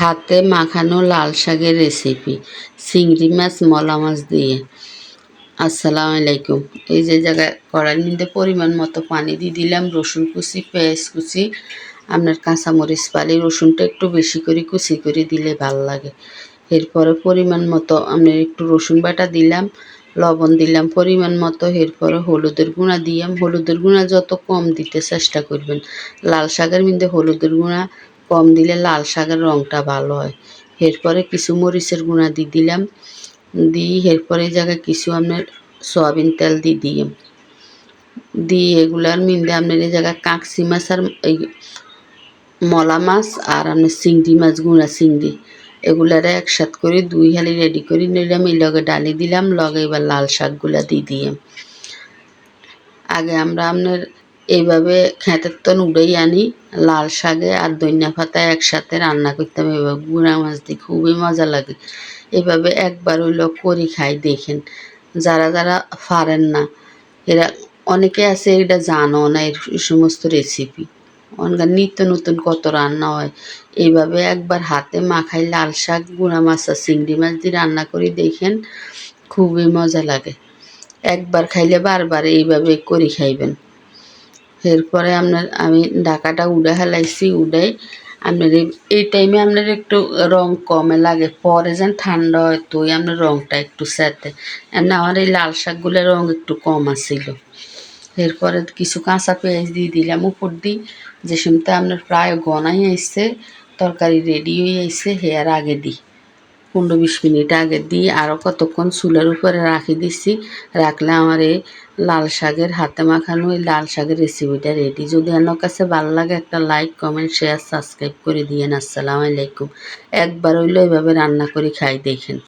হাতে মাখানো লাল শাকের রেসিপি চিংড়ি মাছ, মলা মাছ দিয়ে। আসসালামু আলাইকুম। এই যে জায়গায় কড়াইয়ের মধ্যে পরিমাণ মতো পানি দিয়ে দিলাম, রসুন কুচি, পেঁয়াজ কুচি, আপনার কাঁচামরিচ পালি রসুনটা একটু বেশি করে কুচি করে দিলে ভালো লাগে। এরপরে পরিমাণ মতো আপনার একটু রসুন বাটা দিলাম, লবণ দিলাম পরিমাণ মতো, এরপরে হলুদের গুঁড়া দিলাম হলুদের গুঁড়া যত কম দিতে চেষ্টা করবেন, লাল শাকের মধ্যে হলুদের গুঁড়া কম দিলে লাল শাকের রঙটা ভালো হয়। এরপরে কিছু মরিচের গুঁড়া দিয়ে দিলাম। দিয়ে এরপরে এই জায়গায় কিছু আপনার সয়াবিন তেল দিয়ে দিলাম দিয়ে এগুলার মিন্দে আপনার এই জায়গায় কাঁকসি মাছ আর এই মলা মাছ আর আপনার চিংড়ি মাছ, গুঁড়া চিংড়ি। এগুলারে একসাথ করে দুই হালি রেডি করে নিলাম। এই লগে ডালি দিলাম। লগে এবার লাল শাকগুলা দিয়ে দিলাম আগে আমরা আপনার এইভাবে খেতের তন উড়েই আনি, লাল শাকে আর দইনা পাতা একসাথে রান্না করতাম এভাবে। গুঁড়া মাছ দিয়ে খুবই মজা লাগে। এভাবে একবার হইল করি খাই, দেখেন। যারা যারা পারেন না, এরা অনেকে আছে এটা জানো না এই সমস্ত রেসিপি অনেক নিত্য নতুন কত রান্না হয়। এইভাবে একবার হাতে মাখাই লাল শাক, গুঁড়া মাছ আর চিংড়ি মাছ দিয়ে রান্না করে, দেখেন খুবই মজা লাগে। একবার খাইলে বারবার এইভাবে করে খাইবেন। এরপরে আপনার আমি ঢাকাটা উড়ে হেলাইছি উড়াই আপনার এই টাইমে আপনার একটু রং কমে লাগে, পরে যেন ঠান্ডা হয় তো আপনার রংটা একটু স্যাতে এমনি আমার এই লাল শাকগুলোর রং একটু কম আসছিল এরপরে কিছু কাঁচা পেঁয়াজ দিয়ে দিলাম উপর দিই যে সময়টা আপনার প্রায় গনাই আসছে তরকারি রেডি হয়ে আসছে হেয়ার আগে দিই। পনেরো বিশ মিনিট আগে দিয়ে আরও কতক্ষণ চুলের উপরে রাখি দিছি, রাখলে আমার এই লাল শাকের হাতে মাখানো এই লাল শাকের রেসিপিটা রেডি যদি আমার কাছে ভালো লাগে একটা লাইক কমেন্ট শেয়ার সাবস্ক্রাইব করে দিয়েন। আসসালামু আলাইকুম। একবার হইল এভাবে রান্না করে খাই, দেখেন।